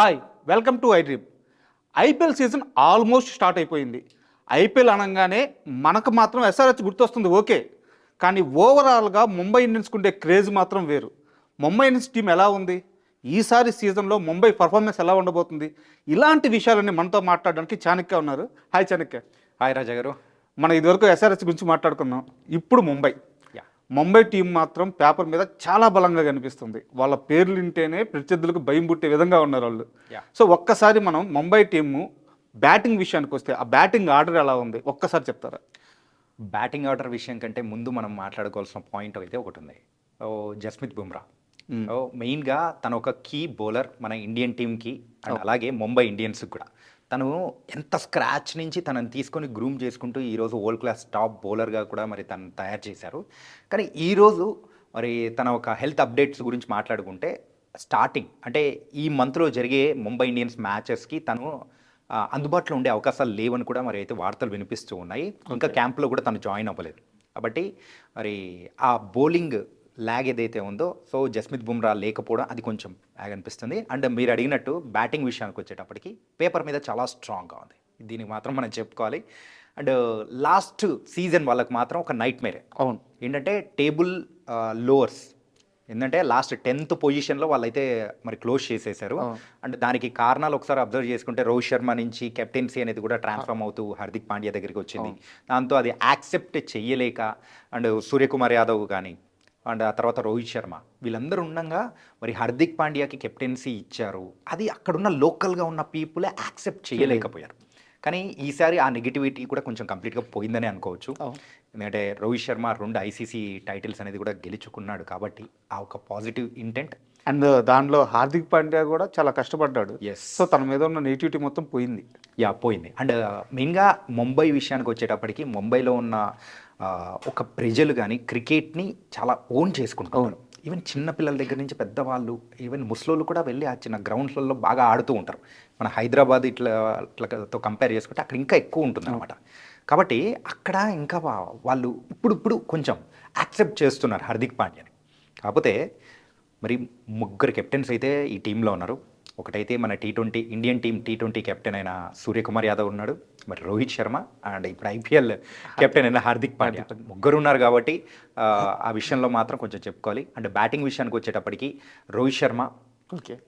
Hi welcome to I dream IPL season almost start అయిపోయింది. IPL అనగానే మనకు మాత్రం ఎస్ఆర్హెచ్ గుర్తొస్తుంది ఓకే. కానీ ఓవరాల్గా ముంబై ఇండియన్స్కి ఉండే క్రేజ్ మాత్రం వేరు. ముంబై ఇండియన్స్ టీం ఎలా ఉంది? ఈసారి సీజన్లో ముంబై పర్ఫార్మెన్స్ ఎలా ఉండబోతుంది? ఇలాంటి విషయాలన్నీ మనతో మాట్లాడడానికి చాణక్య ఉన్నారు. హాయ్ చాణక్య. హాయ్ రాజా గారు. మనం ఇదివరకు ఎస్ఆర్హెచ్ గురించి మాట్లాడుకున్నాం. ఇప్పుడు ముంబై. ముంబై టీం మాత్రం పేపర్ మీద చాలా బలంగా కనిపిస్తుంది. వాళ్ళ పేర్లు వింటేనే ప్రత్యర్థులకు భయం పుట్టే విధంగా ఉన్నారు వాళ్ళు. సో ఒక్కసారి మనం ముంబై టీము బ్యాటింగ్ విషయానికి వస్తే ఆ బ్యాటింగ్ ఆర్డర్ ఎలా ఉంది? ఒక్కసారి చెప్తారా? బ్యాటింగ్ ఆర్డర్ విషయం కంటే ముందు మనం మాట్లాడుకోవాల్సిన పాయింట్ అయితే ఒకటి ఉంది. ఓ జస్మిత్ బుమ్రా. ఓ మెయిన్గా తను ఒక కీ బౌలర్ మన ఇండియన్ టీంకి అండ్ అలాగే ముంబై ఇండియన్స్ కూడా. తను ఎంత స్క్రాచ్ నుంచి తనని తీసుకొని గ్రూమ్ చేసుకుంటూ ఈరోజు వరల్డ్ క్లాస్ టాప్ బౌలర్గా కూడా మరి తను తయారు చేశారు. కానీ ఈరోజు మరి తన ఒక హెల్త్ అప్డేట్స్ గురించి మాట్లాడుకుంటే స్టార్టింగ్ అంటే ఈ మంత్లో జరిగే ముంబై ఇండియన్స్ మ్యాచెస్కి తను అందుబాటులో ఉండే అవకాశాలు లేవని కూడా మరి అయితే వార్తలు వినిపిస్తూ ఉన్నాయి. ఇంకా క్యాంప్లో కూడా తను జాయిన్ అవ్వలేదు. కాబట్టి మరి ఆ బౌలింగ్ ల్యాగ్ ఏదైతే ఉందో సో జస్మిత్ బుమ్రా లేకపోవడం అది కొంచెం ల్యాగ్ అనిపిస్తుంది. అండ్ మీరు అడిగినట్టు బ్యాటింగ్ విషయానికి వచ్చేటప్పటికి పేపర్ మీద చాలా స్ట్రాంగ్గా ఉంది. దీనికి మాత్రం మనం చెప్పుకోవాలి. అండ్ లాస్ట్ సీజన్ వాళ్ళకి మాత్రం ఒక నైట్ మేరే అవును. ఏంటంటే టేబుల్ లోవర్స్ ఏంటంటే లాస్ట్ టెన్త్ పొజిషన్లో వాళ్ళైతే మరి క్లోజ్ చేసేసారు. అండ్ దానికి కారణాలు ఒకసారి అబ్జర్వ్ చేసుకుంటే రోహిత్ శర్మ నుంచి కెప్టెన్సీ అనేది కూడా ట్రాన్స్ఫార్మ్ అవుతూ హార్దిక్ పాండ్యా దగ్గరికి వచ్చింది. దాంతో అది యాక్సెప్ట్ చెయ్యలేక అండ్ సూర్యకుమార్ యాదవ్ కానీ అండ్ ఆ తర్వాత రోహిత్ శర్మ. వీళ్ళందరూ ఉండగా మరి హార్దిక్ పాండ్యాకి కెప్టెన్సీ ఇచ్చారు. అది అక్కడున్న లోకల్గా ఉన్న పీపులే యాక్సెప్ట్ చేయలేకపోయారు. కానీ ఈసారి ఆ నెగిటివిటీ కూడా కొంచెం కంప్లీట్గా పోయిందని అనుకోవచ్చు. ఎందుకంటే రోహిత్ శర్మ రెండు ఐసీసీ టైటిల్స్ అనేది కూడా గెలుచుకున్నాడు కాబట్టి ఆ ఒక పాజిటివ్ ఇంటెంట్ అండ్ దానిలో హార్దిక్ పాండ్యా కూడా చాలా కష్టపడ్డాడు. ఎస్ సో తన మీద ఉన్న నెగిటివిటీ మొత్తం పోయింది. యా పోయింది. అండ్ మెయిన్గా ముంబై విషయానికి వచ్చేటప్పటికి ముంబైలో ఉన్న ఆ, ఒక ప్రజలు కానీ క్రికెట్ని చాలా ఓన్ చేసుకుంటారు ఈవెన్ చిన్న పిల్లల దగ్గర నుంచి పెద్దవాళ్ళు ఈవెన్ ముస్లోళ్ళు కూడా వెళ్ళి ఆ చిన్న గ్రౌండ్స్లలో బాగా ఆడుతూ ఉంటారు. మన హైదరాబాద్ ఇట్లా ఇట్లతో కంపేర్ చేసుకుంటే అక్కడ ఇంకా ఎక్కువ ఉంటుంది అనమాట కాబట్టి అక్కడ ఇంకా వాళ్ళు ఇప్పుడు ఇప్పుడు కొంచెం యాక్సెప్ట్ చేస్తున్నారు హార్దిక్ పాండ్యాని. కాకపోతే మరి ముగ్గురు కెప్టెన్స్ అయితే ఈ టీంలో ఉన్నారు. ఒకటైతే మన T twenty Indian team T twenty captain అయిన సూర్యకుమార్ యాదవ్ ఉన్నాడు. మరి రోహిత్ శర్మ అండ్ ఇప్పుడు ఐపీఎల్ కెప్టెన్ అయిన హార్దిక్ పాండ్యా. ముగ్గురు ఉన్నారు కాబట్టి ఆ, విషయంలో మాత్రం కొంచెం చెప్పుకోవాలి. అండ్ బ్యాటింగ్ విషయానికి వచ్చేటప్పటికి రోహిత్ శర్మ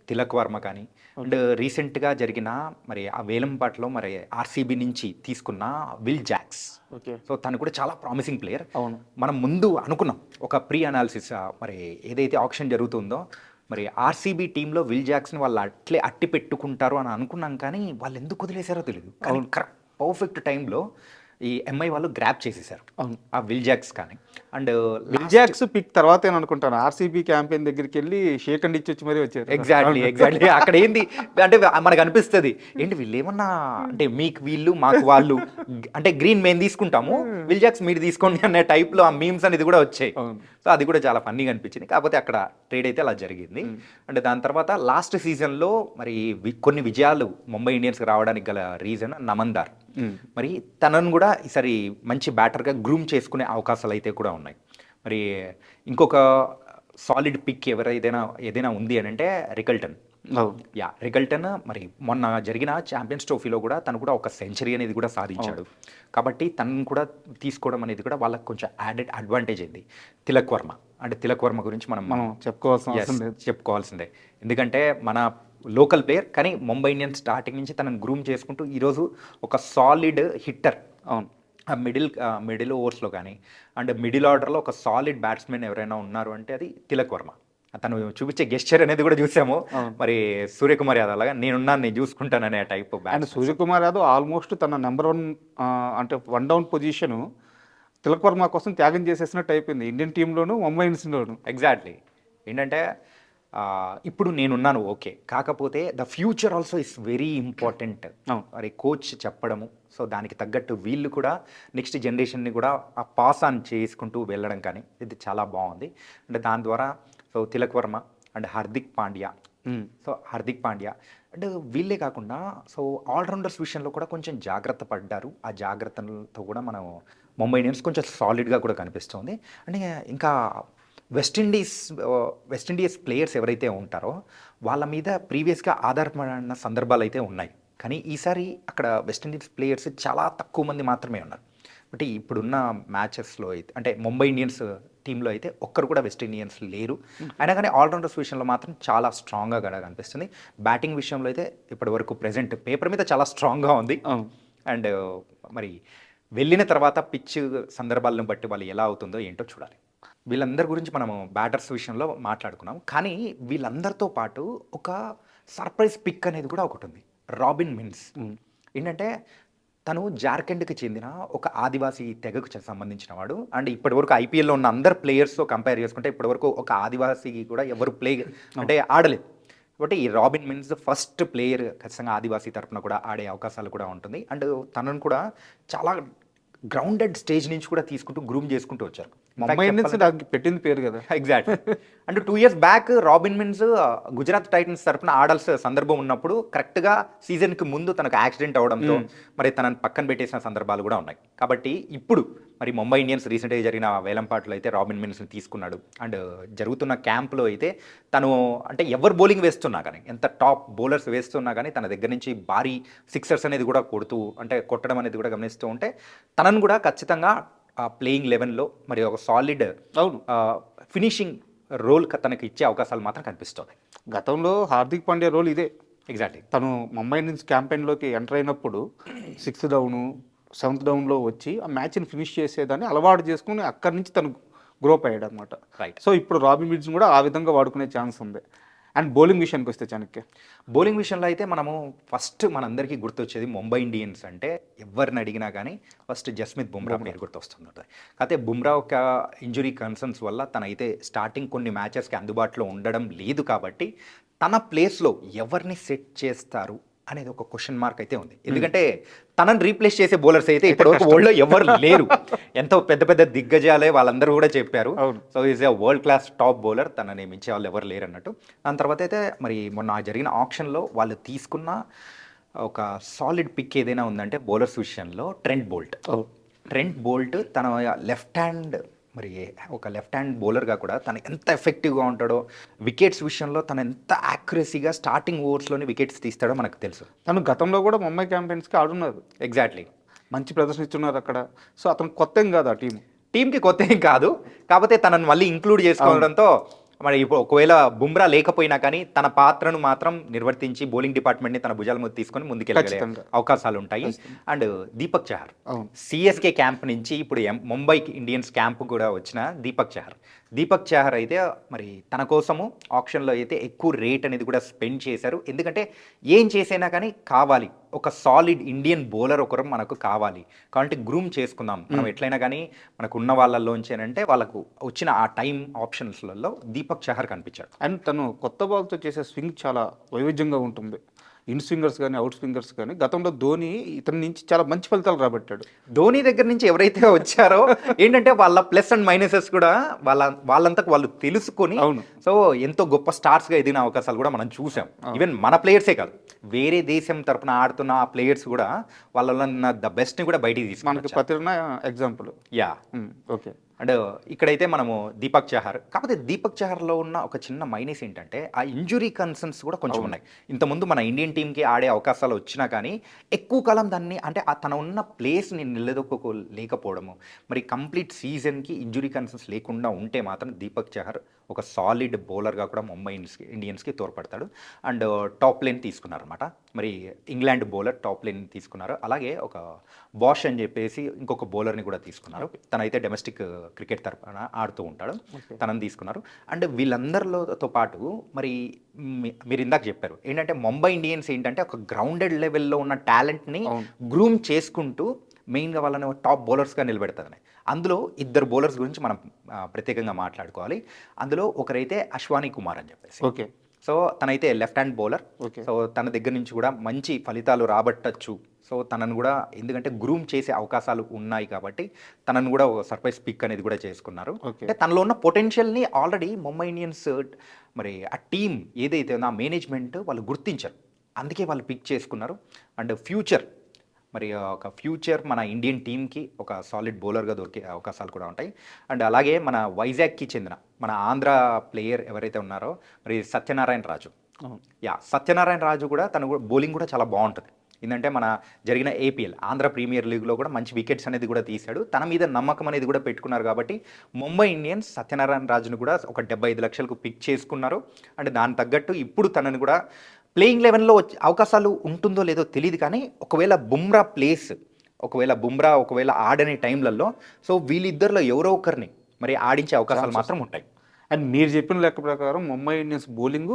తిలక్ వర్మ కానీ అండ్ రీసెంట్గా జరిగిన మరి ఆ వేలంపాట్లో మరి ఆర్సీబీ నుంచి తీసుకున్న విల్ జాక్స్. ఓకే. సో తను కూడా చాలా ప్రామిసింగ్ ప్లేయర్ అవును. మనం ముందు అనుకున్నాం ఒక ప్రీ అనాలిసిస్ మరి ఏదైతే ఆప్షన్ జరుగుతుందో మరి ఆర్సీబీ టీంలో విల్ జాక్స్ని వాళ్ళు అట్లే అట్టి పెట్టుకుంటారు అని అనుకున్నాం కానీ వాళ్ళు ఎందుకు వదిలేశారో తెలియదు కరెక్ట్ పర్ఫెక్ట్ టైంలో ఈ ఎంఐ వాళ్ళు గ్రాప్ చేసేసారు. అవును. ఆ విల్ జాక్స్ కానీ. అండ్ విల్జాక్స్ పిక్ తర్వాత అనుకుంటాను. ఆర్సీబీ క్యాంపెయిన్ దగ్గరికి వెళ్ళి షేక్ అండ్ ఇచ్చి మరీ వచ్చారు. ఎగ్జాక్ట్లీ ఎగ్జాక్ట్లీ అక్కడ ఏంది? అంటే మనకు అనిపిస్తుంది. ఏంటి వీళ్ళు ఏమన్నా అంటే మీకు వీళ్ళు మాకు వాళ్ళు అంటే గ్రీన్ మేము తీసుకుంటాము విల్ జాక్స్ మీరు తీసుకోండి అనే టైప్లో ఆ మీమ్స్ అనేది కూడా వచ్చాయి. సో అది కూడా చాలా ఫన్నీగా అనిపించింది. కాకపోతే అక్కడ ట్రేడ్ అయితే అలా జరిగింది. అంటే దాని తర్వాత లాస్ట్ సీజన్లో మరి కొన్ని విజయాలు ముంబై ఇండియన్స్కి రావడానికి గల రీజన్ నమన్దార్ మరి తనను కూడా ఈసారి మంచి బ్యాటర్గా గ్రూమ్ చేసుకునే అవకాశాలు అయితే కూడా ఉన్నాయి. మరి ఇంకొక సాలిడ్ పిక్ ఎవరైనా ఏదైనా ఉంది అని అంటే రికల్టన్. యా రికల్టన్ మరి మొన్న జరిగిన ఛాంపియన్స్ ట్రోఫీలో కూడా తను కూడా ఒక సెంచరీ అనేది కూడా సాధించాడు. కాబట్టి తనను కూడా తీసుకోవడం అనేది కూడా వాళ్ళకి కొంచెం యాడెడ్ అడ్వాంటేజ్ అయింది. తిలక్ వర్మ. అంటే తిలక్ వర్మ గురించి మనం మనం చెప్పుకోవాల్సిన చెప్పుకోవాల్సిందే. ఎందుకంటే మన లోకల్ ప్లేయర్ కానీ ముంబై ఇండియన్స్ స్టార్టింగ్ నుంచి తనను గ్రూమ్ చేసుకుంటూ ఈరోజు ఒక సాలిడ్ హిట్టర్ అవును. ఆ మిడిల్ మిడిల్ ఓవర్స్లో కానీ అండ్ మిడిల్ ఆర్డర్లో ఒక సాలిడ్ బ్యాట్స్మెన్ ఎవరైనా ఉన్నారు అంటే అది తిలక్ వర్మ. తను చూపించే గెస్చర్ అనేది కూడా చూసాము. మరి సూర్యకుమార్ యాదవ్ లాగా నేనున్నాను నేను చూసుకుంటాననే type and Suryakumar Yadav almost తన నెంబర్ వన్ అంటే one down position Tilak Varma కోసం త్యాగం చేసేసినట్టు అయిపోయింది. ఇండియన్ టీంలోను ముంబై ఇండియన్స్లోను. ఎగ్జాక్ట్లీ ఏంటంటే ఇప్పుడు నేనున్నాను ఓకే. కాకపోతే the future also is very important. మరి కోచ్ చెప్పడము సో దానికి తగ్గట్టు వీళ్ళు కూడా నెక్స్ట్ జనరేషన్ని కూడా ఆ పాస్ ఆన్ చేసుకుంటూ వెళ్ళడం కానీ ఇది చాలా బాగుంది. అంటే దాని ద్వారా so Tilak Varma and Hardik Pandya. So Hardik Pandya. And వీళ్ళే కాకుండా సో ఆల్రౌండర్స్ విషయంలో కూడా కొంచెం జాగ్రత్త పడ్డారు. ఆ జాగ్రత్తలతో కూడా మనం ముంబై ఇండియన్స్ కొంచెం సాలిడ్గా కూడా కనిపిస్తుంది. అండ్ ఇంకా వెస్టిండీస్ వెస్టిండీస్ ప్లేయర్స్ ఎవరైతే ఉంటారో వాళ్ళ మీద ప్రీవియస్గా ఆధారపడిన సందర్భాలు అయితే ఉన్నాయి. కానీ ఈసారి అక్కడ వెస్టిండీస్ ప్లేయర్స్ చాలా తక్కువ మంది మాత్రమే ఉన్నారు. బట్ ఇప్పుడున్న మ్యాచెస్లో అయితే అంటే ముంబై ఇండియన్స్ టీంలో అయితే ఒక్కరు కూడా వెస్ట్ ఇండియన్స్ లేరు. అయినా కానీ ఆల్రౌండర్స్ విషయంలో మాత్రం చాలా స్ట్రాంగ్గా కూడా కనిపిస్తుంది బ్యాటింగ్ విషయంలో అయితే ఇప్పటి వరకు ప్రెజెంట్ పేపర్ మీద చాలా స్ట్రాంగ్గా ఉంది. అండ్ మరి వెళ్ళిన తర్వాత పిచ్ సందర్భాలను బట్టి వాళ్ళు ఎలా అవుతుందో ఏంటో చూడాలి. వీళ్ళందరి గురించి మనము బ్యాటర్స్ విషయంలో మాట్లాడుకున్నాం కానీ వీళ్ళందరితో పాటు ఒక సర్ప్రైజ్ పిక్ అనేది కూడా ఒకటి ఉంది. రాబిన్ మిన్స్. ఏంటంటే తను జార్ఖండ్కి చెందిన ఒక ఆదివాసీ తెగకు సంబంధించిన వాడు. అండ్ ఇప్పటివరకు ఐపీఎల్లో ఉన్న అందరు ప్లేయర్స్తో కంపేర్ చేసుకుంటే ఇప్పటివరకు ఒక ఆదివాసీకి కూడా ఎవరు ప్లే అంటే ఆడలేదు. కాబట్టి ఈ రాబిన్ మిన్స్ ఫస్ట్ ప్లేయర్ ఖచ్చితంగా ఆదివాసీ తరపున కూడా ఆడే అవకాశాలు కూడా ఉంటుంది. అండ్ తనను కూడా చాలా గ్రౌండెడ్ స్టేజ్ నుంచి కూడా తీసుకుంటూ గ్రూమ్ చేసుకుంటూ వచ్చారు. పెట్టింది పేరు కదా. ఎగ్జాక్ట్ అంటే two years back Robin Minz Gujarat Titans తరపున ఆడాల్సిన సందర్భం ఉన్నప్పుడు కరెక్ట్గా సీజన్కి ముందు తనకు యాక్సిడెంట్ అవడంతో మరి తనని పక్కన పెట్టేసిన సందర్భాలు కూడా ఉన్నాయి. కాబట్టి ఇప్పుడు మరి ముంబై ఇండియన్స్ రీసెంట్గా జరిగిన వేలంపాట్లో అయితే రాబిన్ మిన్స్ని తీసుకున్నాడు. అండ్ జరుగుతున్న క్యాంప్లో అయితే తను అంటే ఎవరు బౌలింగ్ వేస్తున్నా కానీ ఎంత టాప్ బౌలర్స్ వేస్తున్నా కానీ తన దగ్గర నుంచి భారీ సిక్సర్స్ అనేది కూడా కొడుతూ అంటే కొట్టడం అనేది కూడా గమనిస్తూ ఉంటే తనను కూడా ఖచ్చితంగా ఆ ప్లేయింగ్ లెవెన్లో మరి ఒక సాలిడ్ అవును. ఫినిషింగ్ రోల్ తనకి ఇచ్చే అవకాశాలు మాత్రం కనిపిస్తుంది. గతంలో హార్దిక్ పాండ్యా రోల్ ఇదే. ఎగ్జాక్ట్లీ తను ముంబై ఇండియన్స్ క్యాంపెయిన్లోకి ఎంటర్ అయినప్పుడు సిక్స్త్ డౌను సెవెంత్ డౌన్లో వచ్చి ఆ మ్యాచ్ని ఫినిష్ చేసేదాన్ని అలవాటు చేసుకుని అక్కడి నుంచి తను గ్రోప్ అయ్యాడు అనమాట రైట్ సో ఇప్పుడు రాబిన్ మిడ్స్ కూడా ఆ విధంగా వాడుకునే ఛాన్స్ ఉంది. అండ్ బౌలింగ్ విషయానికి వస్తే చాణక్య. బౌలింగ్ విషయంలో అయితే మనము ఫస్ట్ మనందరికీ గుర్తొచ్చేది ముంబై ఇండియన్స్ అంటే ఎవరిని అడిగినా కానీ ఫస్ట్ జస్మిత్ బుమ్రా పేరు గుర్తొస్తుంది కాకపోతే బుమ్రా ఒక ఇంజురీ కన్సర్న్స్ వల్ల తనైతే స్టార్టింగ్ కొన్ని మ్యాచెస్కి అందుబాటులో ఉండడం లేదు కాబట్టి తన ప్లేస్లో ఎవరిని సెట్ చేస్తారు? అనేది ఒక క్వశ్చన్ మార్క్ అయితే ఉంది. ఎందుకంటే తనని రీప్లేస్ చేసే బౌలర్స్ అయితే ఇప్పటివరకు వరల్డ్లో ఎవరు లేరు. ఎంతో పెద్ద పెద్ద దిగ్గజాలే వాళ్ళందరూ కూడా చెప్పారు. So is a world class top bowler తనని మించే వాళ్ళు ఎవరు లేరు అన్నట్టు. దాని తర్వాత అయితే మరి మొన్న జరిగిన ఆప్షన్లో వాళ్ళు తీసుకున్న ఒక సాలిడ్ పిక్ ఏదైనా ఉందంటే బౌలర్స్ విషయంలో ట్రెంట్ బోల్ట్ ట్రెంట్ బోల్ట్ తన లెఫ్ట్ హ్యాండ్ మరి ఒక లెఫ్ట్ హ్యాండ్ బౌలర్గా కూడా తను ఎంత ఎఫెక్టివ్గా ఉంటాడో వికెట్స్ విషయంలో తను ఎంత యాక్యురసీగా స్టార్టింగ్ ఓవర్స్లోనే వికెట్స్ తీస్తాడో మనకు తెలుసు. తను గతంలో కూడా ముంబై క్యాంపెయిన్స్కి ఆడున్నారు. ఎగ్జాక్ట్లీ మంచి ప్రదర్శన ఇస్తున్నారు అక్కడ. సో అతను కొత్త ఏం కాదు ఆ టీం టీంకి కొత్త ఏం కాదు. కాకపోతే తనను మళ్ళీ ఇంక్లూడ్ చేసుకోవడంతో మరి ఇప్పుడు ఒకవేళ బుమ్రా లేకపోయినా కానీ తన పాత్రను మాత్రం నిర్వర్తించి బౌలింగ్ డిపార్ట్మెంట్ని తన భుజాల మీద తీసుకొని ముందుకెళ్ళగలే ఖచ్చితంగా. అవకాశాలు ఉంటాయి and Deepak Chahar CSK camp నుంచి ఇప్పుడు ముంబై ఇండియన్స్ క్యాంప్ కూడా వచ్చిన దీపక్ చహర్. దీపక్ చహర్ అయితే మరి తన కోసము ఆప్షన్లో అయితే ఎక్కువ రేట్ అనేది కూడా స్పెండ్ చేశారు. ఎందుకంటే ఏం చేసైనా కానీ కావాలి. ఒక సాలిడ్ ఇండియన్ బౌలర్ ఒకరు మనకు కావాలి. కాబట్టి గ్రూమ్ చేసుకుందాం. మనం ఎట్లయినా కానీ మనకు ఉన్న వాళ్ళల్లోంచి అంటే వాళ్ళకు వచ్చిన ఆ టైం ఆప్షన్స్లలో దీపక్ చహర్ కనిపించాడు. అండ్ తను కొత్త బాల్తో చేసే స్వింగ్ చాలా వైవిధ్యంగా ఉంటుంది. ఇన్ స్వింగర్స్ కానీ అవుట్ స్వింగర్స్ కానీ గతంలో ధోని ఇతని నుంచి చాలా మంచి ఫలితాలు రాబట్టాడు. ధోని దగ్గర నుంచి ఎవరైతే వచ్చారో ఏంటంటే వాళ్ళ ప్లస్ అండ్ మైనసెస్ కూడా వాళ్ళ వాళ్ళంతకు వాళ్ళు తెలుసుకొని అవును. సో ఎంతో గొప్ప స్టార్స్గా ఎదిగిన అవకాశాలు కూడా మనం చూసాం ఈవెన్ మన ప్లేయర్సే కాదు వేరే దేశం తరపున ఆడుతున్న ఆ ప్లేయర్స్ కూడా ఉన్న ద బెస్ట్ని కూడా బయటికి మనకి తీసుకున్నాం Pathirana example yeah okay and ఇక్కడైతే మనము దీపక్ చహర్ కాకపోతే దీపక్ చహర్లో ఉన్న ఒక చిన్న మైనస్ ఏంటంటే ఆ ఇంజురీ కన్సర్న్స్ కూడా కొంచెం ఉన్నాయి. ఇంతకుముందు మన ఇండియన్ టీంకి ఆడే అవకాశాలు వచ్చినా కానీ ఎక్కువ కాలం దాన్ని అంటే ఆ తన ఉన్న ప్లేస్ని నిలదొక్కలేకపోవడము మరి కంప్లీట్ సీజన్కి ఇంజురీ కన్సర్న్స్ లేకుండా ఉంటే మాత్రం దీపక్ చహర్ ఒక సాలిడ్ బౌలర్గా కూడా ముంబై ఇండియన్స్కి తోడ్పడతాడు. అండ్ టాప్ లైన్ తీసుకున్నారనమాట మరి ఇంగ్లాండ్ బౌలర్ టాప్ లైన్ తీసుకున్నారు. అలాగే ఒక బాష్ అని చెప్పేసి ఇంకొక బౌలర్ని కూడా తీసుకున్నారు. తనైతే డొమెస్టిక్ క్రికెట్ తరపున ఆడుతూ ఉంటాడు. తనని తీసుకున్నారు. అండ్ వీళ్ళందరితో పాటు మరి మీరు ఇందాక చెప్పారు. ఏంటంటే ముంబై ఇండియన్స్ ఏంటంటే ఒక గ్రౌండెడ్ లెవెల్లో ఉన్న టాలెంట్ని. గ్రూమ్ చేసుకుంటూ మెయిన్గా వాళ్ళని టాప్ బౌలర్స్గా నిలబెడుతుంది అందులో ఇద్దరు బౌలర్స్ గురించి మనం ప్రత్యేకంగా మాట్లాడుకోవాలి. అందులో ఒకరైతే అశ్వాని కుమార్ అని చెప్పేసి. ఓకే. సో తనైతే left hand bowler. Okay. So తన దగ్గర నుంచి కూడా మంచి ఫలితాలు రాబట్టచ్చు. సో తనను కూడా ఎందుకంటే గ్రూమ్ చేసే అవకాశాలు ఉన్నాయి కాబట్టి తనను కూడా ఒక సర్ప్రైజ్ పిక్ అనేది కూడా చేసుకున్నారు. అంటే తనలో ఉన్న పొటెన్షియల్ని ఆల్రెడీ ముంబై ఇండియన్స్ మరి ఆ టీం ఏదైతే ఉందో ఆ మేనేజ్మెంట్ వాళ్ళు గుర్తించారు. అందుకే వాళ్ళు పిక్ చేసుకున్నారు. అండ్ ఫ్యూచర్ మరి ఒక ఫ్యూచర్ మన ఇండియన్ టీంకి ఒక సాలిడ్ బౌలర్గా దొరికే అవకాశాలు కూడా ఉంటాయి. అండ్ అలాగే మన వైజాగ్కి చెందిన మన ఆంధ్ర ప్లేయర్ ఎవరైతే ఉన్నారో మరి సత్యనారాయణ రాజు. యా సత్యనారాయణ రాజు కూడా తను కూడా బౌలింగ్ కూడా చాలా బాగుంటుంది. ఏంటంటే మన జరిగిన ఏపీఎల్ ఆంధ్ర ప్రీమియర్ లీగ్లో కూడా మంచి వికెట్స్ అనేది కూడా తీశాడు. తన మీద నమ్మకం అనేది కూడా పెట్టుకున్నారు కాబట్టి ముంబై ఇండియన్స్ సత్యనారాయణ రాజును కూడా ఒక డెబ్బై ఐదు లక్షలకు పిక్ చేసుకున్నారు. అండ్ దాని తగ్గట్టు ఇప్పుడు తనని కూడా ప్లేయింగ్ లెవెన్లో వచ్చే అవకాశాలు ఉంటుందో లేదో తెలియదు కానీ ఒకవేళ బుమ్రా ప్లేస్ ఒకవేళ బుమ్రా ఒకవేళ ఆడని టైంలలో సో వీళ్ళిద్దరిలో ఎవరో ఒకరిని మరి ఆడించే అవకాశాలు మాత్రం ఉంటాయి. అండ్ మీరు చెప్పిన లెక్క ప్రకారం ముంబై ఇండియన్స్ బౌలింగ్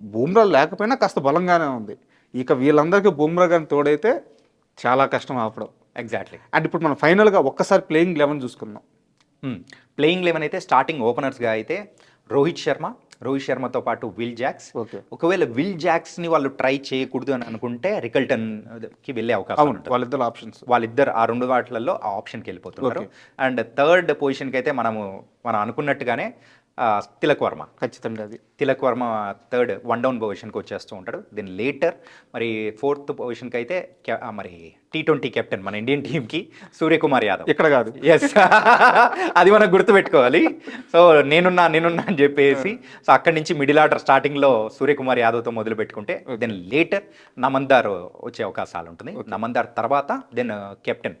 బుమ్రా లేకపోయినా కాస్త బలంగానే ఉంది. ఇక వీళ్ళందరికీ బుమ్రా కానీ తోడైతే చాలా కష్టం ఆపడం. ఎగ్జాక్ట్లీ అండ్ ఇప్పుడు మనం ఫైనల్గా ఒక్కసారి ప్లేయింగ్ లెవెన్ చూసుకుందాం. ప్లేయింగ్ లెవెన్ అయితే స్టార్టింగ్ ఓపెనర్స్గా అయితే రోహిత్ శర్మ రోహిత్ శర్మతో పాటు విల్ జాక్స్. ఓకే. ఒకవేళ విల్ జాక్స్ని వాళ్ళు ట్రై చేయకూడదు అని అనుకుంటే రికల్టన్కి వెళ్ళే అవకాశం ఉంటుంది. వాళ్ళిద్దరు ఆప్షన్స్. వాళ్ళిద్దరు ఆ రెండు వాటిలలో ఆ ఆప్షన్కి వెళ్ళిపోతున్నారు. అండ్ థర్డ్ పొజిషన్కి అయితే మనము మనం అనుకున్నట్టుగానే తిలక్ వర్మ. ఖచ్చితంగా అది. Tilak Varma third one down పొజిషన్కి వచ్చేస్తూ ఉంటాడు. దెన్ లేటర్ మరి ఫోర్త్ పొజిషన్కి అయితే మరి టీ ట్వంటీ కెప్టెన్ మన ఇండియన్ టీంకి సూర్యకుమార్ యాదవ్. ఇక్కడ కాదు. ఎస్ అది మనం గుర్తుపెట్టుకోవాలి. సో నేనున్నా నేనున్నా అని చెప్పేసి సో అక్కడి నుంచి మిడిల్ ఆర్డర్ స్టార్టింగ్లో సూర్యకుమార్ యాదవ్తో మొదలు పెట్టుకుంటే దెన్ లేటర్ నమందార్ వచ్చే అవకాశాలు ఉంటుంది. నమందార్ తర్వాత దెన్ కెప్టెన్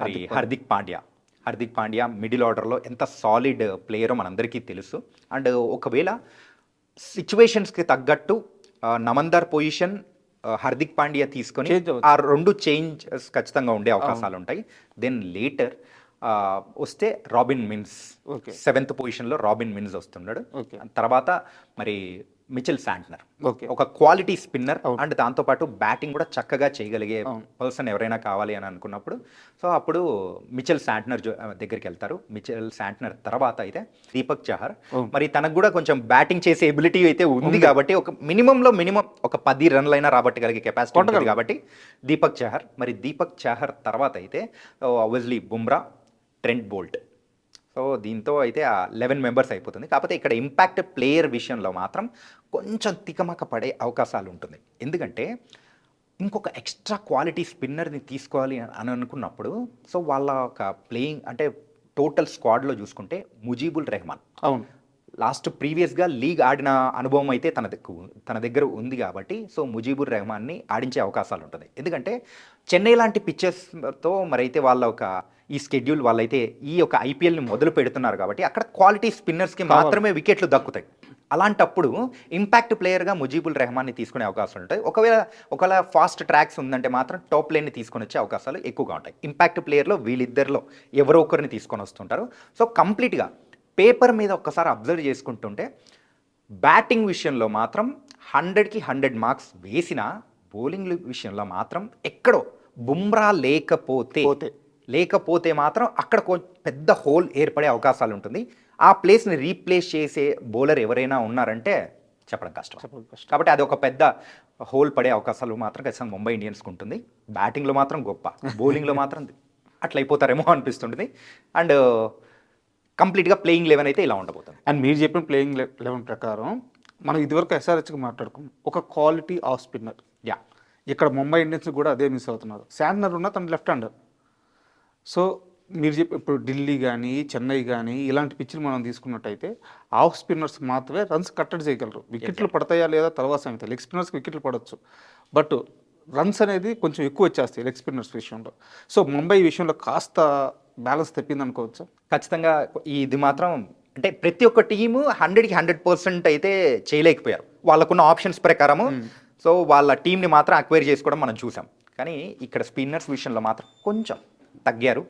మరి హార్దిక్ పాండ్యా. హార్దిక్ పాండ్యా మిడిల్ ఆర్డర్లో ఎంత సాలిడ్ ప్లేయరో మనందరికీ తెలుసు అండ్ ఒకవేళ సిచ్యువేషన్స్కి తగ్గట్టు నమందార్ పొజిషన్ హార్దిక్ పాండ్యా తీసుకొని. ఆ రెండు చేంజెస్ ఖచ్చితంగా ఉండే అవకాశాలు ఉంటాయి దెన్ లేటర్ వస్తే రాబిన్ మిన్స్. సెవెంత్ పొజిషన్లో రాబిన్ మిన్స్ వస్తున్నాడు. తర్వాత మరి మిచెల్ శాంట్నర్ ఓకే ఒక క్వాలిటీ స్పిన్నర్. అండ్ దాంతోపాటు బ్యాటింగ్ కూడా చక్కగా చేయగలిగే. పర్సన్ ఎవరైనా కావాలి అని అనుకున్నప్పుడు సో అప్పుడు మిచెల్ శాంట్నర్ దగ్గరికి వెళ్తారు మిచెల్ శాంట్నర్ తర్వాత అయితే దీపక్ చహర్. మరి తనకు కూడా కొంచెం బ్యాటింగ్ చేసే ఎబిలిటీ అయితే ఉంది కాబట్టి ఒక మినిమంలో మినిమం ఒక పది రన్లైనా రాబట్టగలిగే కెపాసిటీ ఉంటుంది. కాబట్టి దీపక్ చహర్ మరి దీపక్ చహర్ తర్వాత అయితే obviously Bumrah Trent Boult so దీంతో అయితే ఆ లెవెన్ మెంబర్స్ అయిపోతుంది. కాకపోతే ఇక్కడ ఇంపాక్ట్ ప్లేయర్ విషయంలో మాత్రం కొంచెం తికమక పడే అవకాశాలు ఉంటుంది. ఎందుకంటే ఇంకొక ఎక్స్ట్రా క్వాలిటీ స్పిన్నర్ని తీసుకోవాలి అని అనుకున్నప్పుడు సో వాళ్ళ ఒక ప్లేయింగ్ అంటే టోటల్ స్క్వాడ్లో చూసుకుంటే ముజీబుల్ రెహమాన్. అవును. లాస్ట్ ప్రీవియస్గా లీగ్ ఆడిన అనుభవం అయితే తన దగ్గర తన దగ్గర ఉంది కాబట్టి సో ముజీబుర్ రెహమాన్ని ఆడించే అవకాశాలు ఉంటుంది. ఎందుకంటే చెన్నై లాంటి పిక్చర్స్తో మరైతే వాళ్ళ ఒక ఈ స్కెడ్యూల్ వాళ్ళైతే ఈ యొక్క ఐపీఎల్ని మొదలు పెడుతున్నారు కాబట్టి అక్కడ క్వాలిటీ స్పిన్నర్స్కి మాత్రమే వికెట్లు దక్కుతాయి. అలాంటప్పుడు ఇంపాక్ట్ ప్లేయర్గా ముజీబుల్ రెహమాన్ని తీసుకునే అవకాశాలు ఉంటాయి. ఒకవేళ ఒకవేళ ఫాస్ట్ ట్రాక్స్ ఉందంటే మాత్రం టాప్ లైన్ని తీసుకొని వచ్చే అవకాశాలు ఎక్కువగా ఉంటాయి. ఇంపాక్ట్ ప్లేయర్లో వీళ్ళిద్దరిలో ఎవరో ఒకరిని తీసుకొని వస్తుంటారు. సో కంప్లీట్గా పేపర్ మీద ఒక్కసారి అబ్జర్వ్ చేసుకుంటుంటే బ్యాటింగ్ విషయంలో మాత్రం హండ్రెడ్కి హండ్రెడ్ మార్క్స్ వేసిన బౌలింగ్ విషయంలో మాత్రం ఎక్కడో బుమ్రా లేకపోతే పోతే. లేకపోతే మాత్రం అక్కడ కొ- పెద్ద హోల్ ఏర్పడే అవకాశాలు ఉంటుంది. ఆ ప్లేస్ని రీప్లేస్ చేసే బౌలర్ ఎవరైనా ఉన్నారంటే చెప్పడం కష్టం. చెప్పడం కష్టం. కాబట్టి అది ఒక పెద్ద హోల్ పడే అవకాశాలు మాత్రం ఖచ్చితంగా ముంబై ఇండియన్స్కి ఉంటుంది. బ్యాటింగ్లో మాత్రం గొప్ప బౌలింగ్లో మాత్రం అట్లా అయిపోతారేమో అనిపిస్తుంటుంది. అండ్ కంప్లీట్గా ప్లేయింగ్ లెవెన్ అయితే ఇలా ఉండబోతుంది. అండ్ మీరు చెప్పిన ప్లేయింగ్ లెవెన్ ప్రకారం మనం ఇదివరకు ఎస్ఆర్హెచ్కి మాట్లాడుకున్నాం. ఒక క్వాలిటీ ఆఫ్ స్పిన్నర్. యా. ఇక్కడ ముంబై ఇండియన్స్ కూడా అదే మిస్ అవుతున్నారు. శాంట్నర్ ఉన్న తన లెఫ్ట్ హ్యాండర్. సో మీరు చెప్పి ఇప్పుడు ఢిల్లీ కానీ చెన్నై కానీ ఇలాంటి పిచ్చులు మనం తీసుకున్నట్టయితే ఆఫ్ స్పిన్నర్స్ మాత్రమే రన్స్ కట్టడి చేయగలరు. వికెట్లు పడతాయా లేదా తర్వాత సంగతి. లెగ్ స్పిన్నర్స్కి వికెట్లు పడవచ్చు బట్ రన్స్ అనేది కొంచెం ఎక్కువ వచ్చేస్తాయి లెగ్ స్పిన్నర్స్ విషయంలో. సో ముంబై విషయంలో కాస్త బ్యాలెన్స్ తెప్పింది అనుకోవచ్చు ఖచ్చితంగా ఇది మాత్రం అంటే ప్రతి ఒక్క టీము హండ్రెడ్కి హండ్రెడ్ పర్సెంట్ అయితే చేయలేకపోయారు. వాళ్ళకున్న ఆప్షన్స్ ప్రకారము సో వాళ్ళ టీంని మాత్రం అక్వైర్ చేసుకోవడం మనం చూసాం. కానీ ఇక్కడ స్పిన్నర్స్ విషయంలో మాత్రం కొంచెం తగ్గారు.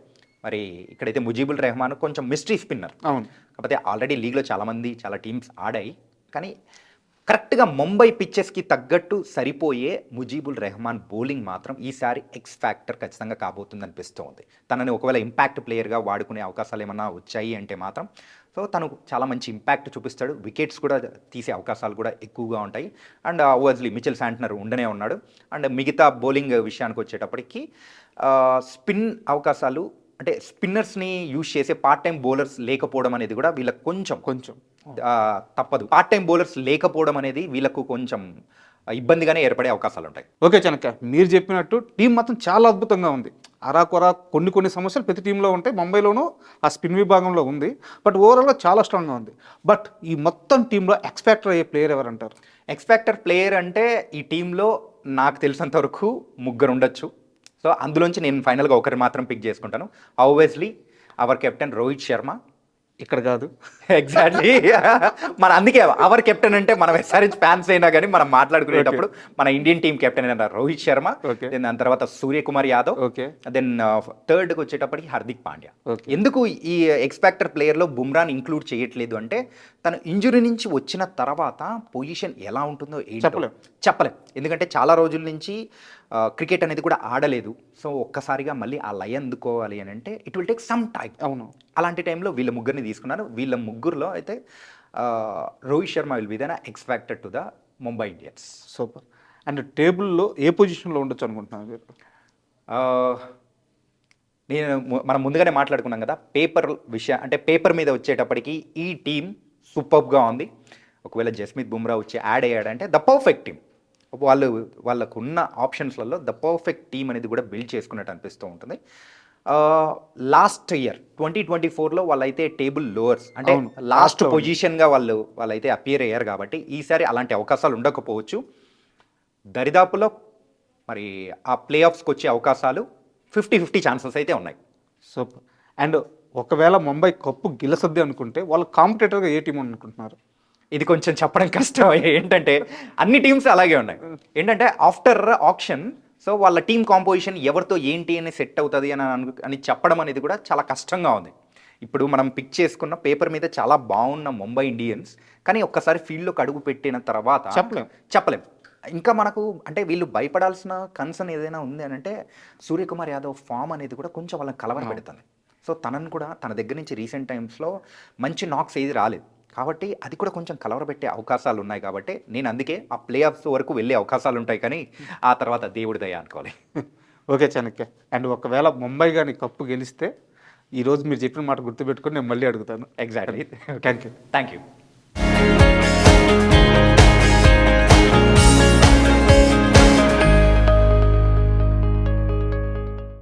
మరి ఇక్కడైతే ముజీబుల్ రెహమాన్ కొంచెం మిస్టరీ స్పిన్నర్ అవును. కాకపోతే ఆల్రెడీ లీగ్లో చాలామంది చాలా టీమ్స్ ఆడాయి. కానీ కరెక్ట్గా ముంబై పిచ్చెస్కి తగ్గట్టు సరిపోయే ముజీబుల్ రెహమాన్ బౌలింగ్ మాత్రం ఈసారి ఎక్స్ ఫ్యాక్టర్ ఖచ్చితంగా కాబోతుంది అనిపిస్తోంది తనని ఒకవేళ ఇంపాక్ట్ ప్లేయర్గా వాడుకునే అవకాశాలు ఏమన్నా వచ్చాయి అంటే మాత్రం సో తను చాలా మంచి ఇంపాక్ట్ చూపిస్తాడు. వికెట్స్ కూడా తీసే అవకాశాలు కూడా ఎక్కువగా ఉంటాయి. అండ్ ఓవర్స్లీ మిచెల్ శాంట్నర్ ఉండనే ఉన్నాడు. అండ్ మిగతా బౌలింగ్ విషయానికి వచ్చేటప్పటికి స్పిన్ అవకాశాలు అంటే స్పిన్నర్స్ని యూజ్ చేసే పార్ట్ టైం బౌలర్స్ లేకపోవడం అనేది కూడా వీళ్ళకి కొంచెం కొంచెం. తప్పదు. పార్ట్ టైం బౌలర్స్ లేకపోవడం అనేది వీళ్ళకు కొంచెం ఇబ్బందిగానే ఏర్పడే అవకాశాలు ఉంటాయి ఓకే చనక మీరు చెప్పినట్టు టీం మాత్రం చాలా అద్భుతంగా ఉంది. అరాకొరా కొన్ని కొన్ని సమస్యలు ప్రతి టీంలో ఉంటాయి. ముంబైలోనూ ఆ స్పిన్ విభాగంలో ఉంది. బట్ ఓవరాల్గా చాలా స్ట్రాంగ్గా ఉంది. బట్ ఈ మొత్తం టీంలో ఎక్స్పెక్టర్ అయ్యే ప్లేయర్ ఎవరంటారు? ఎక్స్పెక్టర్ ప్లేయర్ అంటే ఈ టీంలో నాకు తెలిసినంత వరకు ముగ్గురు ఉండొచ్చు సో అందులోంచి నేను ఫైనల్గా ఒకరి మాత్రం పిక్ చేసుకుంటాను. Obviously our captain Rohit Sharma ఇక్కడ కాదు ఎగ్జాక్ట్లీ మన అందుకే అవర్ కెప్టెన్ అంటే మనం ఎస్ఆర్హెచ్ ఫ్యాన్స్ అయినా కానీ మనం మాట్లాడుకునేటప్పుడు మన ఇండియన్ టీం కెప్టెన్ అయిన రోహిత్ శర్మ. దెన్ దాని తర్వాత సూర్యకుమార్ యాదవ్ ఓకే దెన్ థర్డ్కి వచ్చేటప్పటికి హార్దిక్ పాండ్యా. ఎందుకు ఈ ఎక్స్పెక్టర్ ప్లేయర్లో బుమ్రాని ఇంక్లూడ్ చేయట్లేదు అంటే తను ఇంజురీ నుంచి వచ్చిన తర్వాత పొజిషన్ ఎలా ఉంటుందో ఏంటో చెప్పలేం. చెప్పలేం ఎందుకంటే చాలా రోజుల నుంచి క్రికెట్ అనేది కూడా ఆడలేదు. సో ఒక్కసారిగా మళ్ళీ ఆ లయ అందుకోవాలి అని అంటే it will take some time అవును. అలాంటి టైంలో వీళ్ళ ముగ్గురిని తీసుకున్నారు. వీళ్ళ ముగ్గురులో అయితే Rohit Sharma will be then expected to the Mumbai Indians super. And టేబుల్లో ఏ పొజిషన్లో ఉండొచ్చు అనుకుంటున్నాను నేను మనం ముందుగానే మాట్లాడుకున్నాం కదా పేపర్ విషయం అంటే పేపర్ మీద వచ్చేటప్పటికి ఈ టీం సూపర్గా ఉంది. ఒకవేళ జస్మిత్ బుమ్రా వచ్చి యాడ్ అయ్యాడంటే ద పర్ఫెక్ట్ టీం వాళ్ళు వాళ్ళకు ఉన్న ఆప్షన్స్లలో ద పర్ఫెక్ట్ టీం అనేది కూడా బిల్డ్ చేసుకున్నట్టు అనిపిస్తూ ఉంటుంది. లాస్ట్ ఇయర్ ట్వంటీ ట్వంటీ ఫోర్లో వాళ్ళైతే టేబుల్ లోవర్స్ అంటే లాస్ట్. పొజిషన్గా వాళ్ళు వాళ్ళైతే అపియర్ అయ్యారు కాబట్టి ఈసారి అలాంటి అవకాశాలు ఉండకపోవచ్చు. దరిదాపులో మరి ఆ ప్లే ఆఫ్స్కి వచ్చే అవకాశాలు ఫిఫ్టీ ఫిఫ్టీ ఛాన్సెస్ అయితే ఉన్నాయి. సూపర్. అండ్ ఒకవేళ ముంబై కప్పు గెలసద్ది అనుకుంటే వాళ్ళ కాంపిటేటర్గా ఏ టీం అనుకుంటున్నారు? ఇది కొంచెం చెప్పడం కష్టం. ఏంటంటే అన్ని టీమ్స్ అలాగే ఉన్నాయి. ఏంటంటే ఆఫ్టర్ ఆప్షన్ సో వాళ్ళ టీం కాంపోజిషన్ ఎవరితో ఏంటి అని సెట్ అవుతుంది అని అను- అని చెప్పడం అనేది కూడా చాలా కష్టంగా ఉంది. ఇప్పుడు మనం పిక్ చేసుకున్న పేపర్ మీద చాలా బాగున్న ముంబై ఇండియన్స్ కానీ ఒక్కసారి ఫీల్డ్లోకి అడుగు పెట్టిన తర్వాత చెప్పలేం. చెప్పలేం. ఇంకా మనకు అంటే వీళ్ళు భయపడాల్సిన కన్సర్న్ ఏదైనా ఉంది అని అంటే సూర్యకుమార్ యాదవ్ ఫామ్ అనేది కూడా కొంచెం వాళ్ళని కలవర పెడుతుంది సో తనను కూడా తన దగ్గర నుంచి రీసెంట్ టైమ్స్లో మంచి నాక్స్ ఏది రాలేదు. కాబట్టి అది కూడా కొంచెం కలవరపెట్టే అవకాశాలు ఉన్నాయి కాబట్టి నేను అందుకే ఆ ప్లే ఆఫ్స్ వరకు వెళ్ళే అవకాశాలు ఉంటాయి కానీ ఆ తర్వాత దేవుడి దయ అనుకోవాలి ఓకే చాణక్య. అండ్ ఒకవేళ ముంబై కానీ కప్పు గెలిస్తే ఈరోజు మీరు చెప్పిన మాట గుర్తుపెట్టుకొని నేను మళ్ళీ అడుగుతాను. Exactly thank you thank you